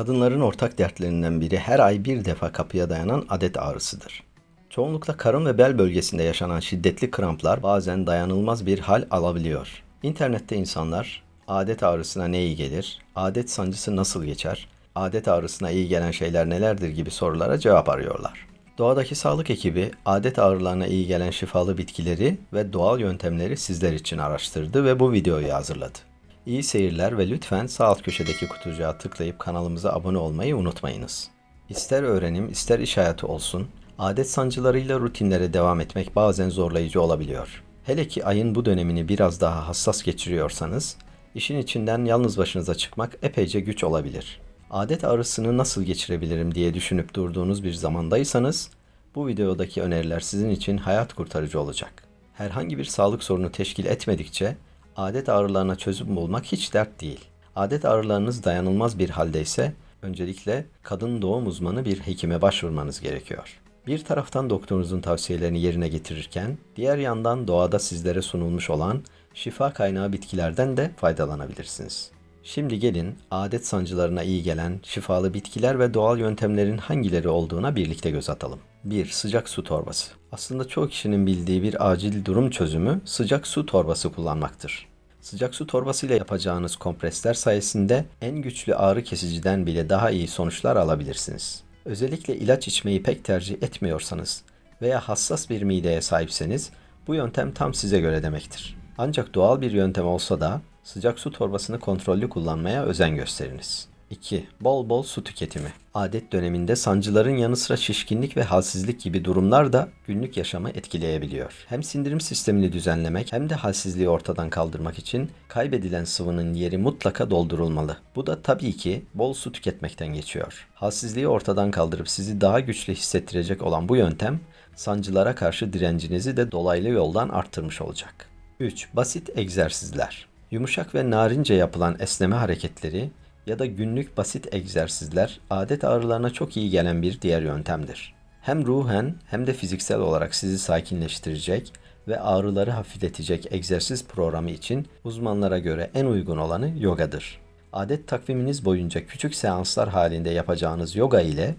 Kadınların ortak dertlerinden biri her ay bir defa kapıya dayanan adet ağrısıdır. Çoğunlukla karın ve bel bölgesinde yaşanan şiddetli kramplar bazen dayanılmaz bir hal alabiliyor. İnternette insanlar adet ağrısına ne iyi gelir, adet sancısı nasıl geçer, adet ağrısına iyi gelen şeyler nelerdir gibi sorulara cevap arıyorlar. Doğadaki sağlık ekibi adet ağrılarına iyi gelen şifalı bitkileri ve doğal yöntemleri sizler için araştırdı ve bu videoyu hazırladı. İyi seyirler ve lütfen sağ alt köşedeki kutucuğa tıklayıp kanalımıza abone olmayı unutmayınız. İster öğrenim ister iş hayatı olsun, adet sancılarıyla rutinlere devam etmek bazen zorlayıcı olabiliyor. Hele ki ayın bu dönemini biraz daha hassas geçiriyorsanız, işin içinden yalnız başınıza çıkmak epeyce güç olabilir. Adet ağrısını nasıl geçirebilirim diye düşünüp durduğunuz bir zamandaysanız, bu videodaki öneriler sizin için hayat kurtarıcı olacak. Herhangi bir sağlık sorunu teşkil etmedikçe adet ağrılarına çözüm bulmak hiç dert değil. Adet ağrılarınız dayanılmaz bir haldeyse öncelikle kadın doğum uzmanı bir hekime başvurmanız gerekiyor. Bir taraftan doktorunuzun tavsiyelerini yerine getirirken diğer yandan doğada sizlere sunulmuş olan şifa kaynağı bitkilerden de faydalanabilirsiniz. Şimdi gelin adet sancılarına iyi gelen şifalı bitkiler ve doğal yöntemlerin hangileri olduğuna birlikte göz atalım. 1. Sıcak su torbası. Aslında çoğu kişinin bildiği bir acil durum çözümü sıcak su torbası kullanmaktır. Sıcak su torbasıyla yapacağınız kompresler sayesinde en güçlü ağrı kesiciden bile daha iyi sonuçlar alabilirsiniz. Özellikle ilaç içmeyi pek tercih etmiyorsanız veya hassas bir mideye sahipseniz bu yöntem tam size göre demektir. Ancak doğal bir yöntem olsa da sıcak su torbasını kontrollü kullanmaya özen gösteriniz. 2. Bol bol su tüketimi. Adet döneminde sancıların yanı sıra şişkinlik ve halsizlik gibi durumlar da günlük yaşamı etkileyebiliyor. Hem sindirim sistemini düzenlemek hem de halsizliği ortadan kaldırmak için kaybedilen sıvının yeri mutlaka doldurulmalı. Bu da tabii ki bol su tüketmekten geçiyor. Halsizliği ortadan kaldırıp sizi daha güçlü hissettirecek olan bu yöntem sancılara karşı direncinizi de dolaylı yoldan arttırmış olacak. 3. Basit egzersizler. Yumuşak ve narince yapılan esneme hareketleri ya da günlük basit egzersizler adet ağrılarına çok iyi gelen bir diğer yöntemdir. Hem ruhen hem de fiziksel olarak sizi sakinleştirecek ve ağrıları hafifletecek egzersiz programı için uzmanlara göre en uygun olanı yogadır. Adet takviminiz boyunca küçük seanslar halinde yapacağınız yoga ile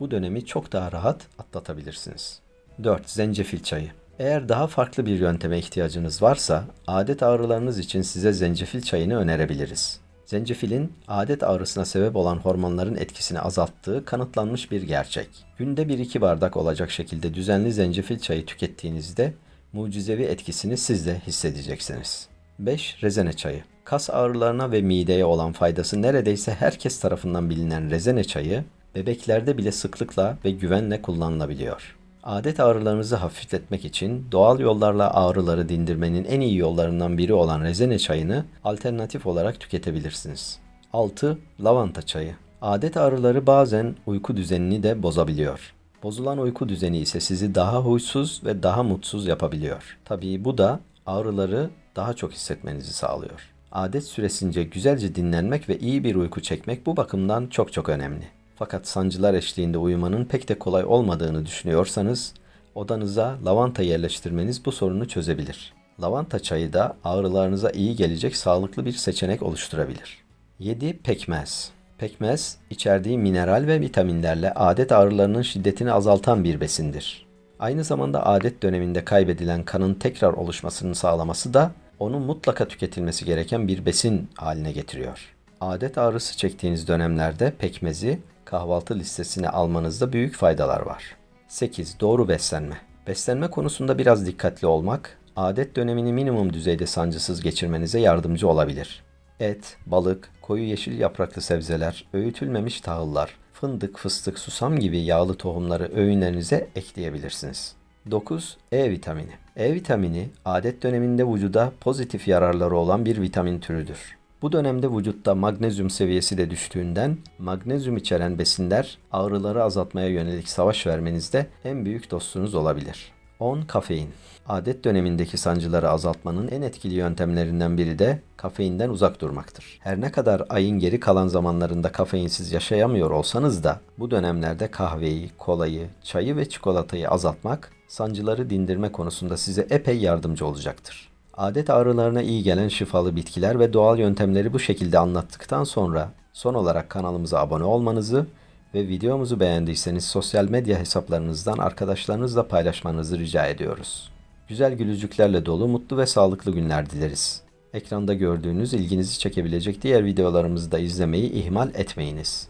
bu dönemi çok daha rahat atlatabilirsiniz. 4. Zencefil çayı. Eğer daha farklı bir yönteme ihtiyacınız varsa adet ağrılarınız için size zencefil çayını önerebiliriz. Zencefilin adet ağrısına sebep olan hormonların etkisini azalttığı kanıtlanmış bir gerçek. Günde 1-2 bardak olacak şekilde düzenli zencefil çayı tükettiğinizde mucizevi etkisini siz de hissedeceksiniz. 5. Rezene çayı. Kas ağrılarına ve mideye olan faydası neredeyse herkes tarafından bilinen rezene çayı, bebeklerde bile sıklıkla ve güvenle kullanılabiliyor. Adet ağrılarınızı hafifletmek için doğal yollarla ağrıları dindirmenin en iyi yollarından biri olan rezene çayını alternatif olarak tüketebilirsiniz. 6. Lavanta çayı. Adet ağrıları bazen uyku düzenini de bozabiliyor. Bozulan uyku düzeni ise sizi daha huysuz ve daha mutsuz yapabiliyor. Tabii bu da ağrıları daha çok hissetmenizi sağlıyor. Adet süresince güzelce dinlenmek ve iyi bir uyku çekmek bu bakımdan çok çok önemli. Fakat sancılar eşliğinde uyumanın pek de kolay olmadığını düşünüyorsanız odanıza lavanta yerleştirmeniz bu sorunu çözebilir. Lavanta çayı da ağrılarınıza iyi gelecek sağlıklı bir seçenek oluşturabilir. 7. Pekmez. Pekmez, içerdiği mineral ve vitaminlerle adet ağrılarının şiddetini azaltan bir besindir. Aynı zamanda adet döneminde kaybedilen kanın tekrar oluşmasını sağlaması da onun mutlaka tüketilmesi gereken bir besin haline getiriyor. Adet ağrısı çektiğiniz dönemlerde pekmezi kahvaltı listesine almanızda büyük faydalar var. 8. Doğru beslenme. Beslenme konusunda biraz dikkatli olmak, adet dönemini minimum düzeyde sancısız geçirmenize yardımcı olabilir. Et, balık, koyu yeşil yapraklı sebzeler, öğütülmemiş tahıllar, fındık, fıstık, susam gibi yağlı tohumları öğünlerinize ekleyebilirsiniz. 9. E vitamini. E vitamini adet döneminde vücuda pozitif yararları olan bir vitamin türüdür. Bu dönemde vücutta magnezyum seviyesi de düştüğünden magnezyum içeren besinler ağrıları azaltmaya yönelik savaş vermenizde en büyük dostunuz olabilir. 10. Kafein. Adet dönemindeki sancıları azaltmanın en etkili yöntemlerinden biri de kafeinden uzak durmaktır. Her ne kadar ayın geri kalan zamanlarında kafeinsiz yaşayamıyor olsanız da bu dönemlerde kahveyi, kolayı, çayı ve çikolatayı azaltmak sancıları dindirme konusunda size epey yardımcı olacaktır. Adet ağrılarına iyi gelen şifalı bitkiler ve doğal yöntemleri bu şekilde anlattıktan sonra Son olarak kanalımıza abone olmanızı ve videomuzu beğendiyseniz sosyal medya hesaplarınızdan arkadaşlarınızla paylaşmanızı rica ediyoruz. Güzel gülücüklerle dolu mutlu ve sağlıklı günler dileriz. Ekranda gördüğünüz ilginizi çekebilecek diğer videolarımızı da izlemeyi ihmal etmeyiniz.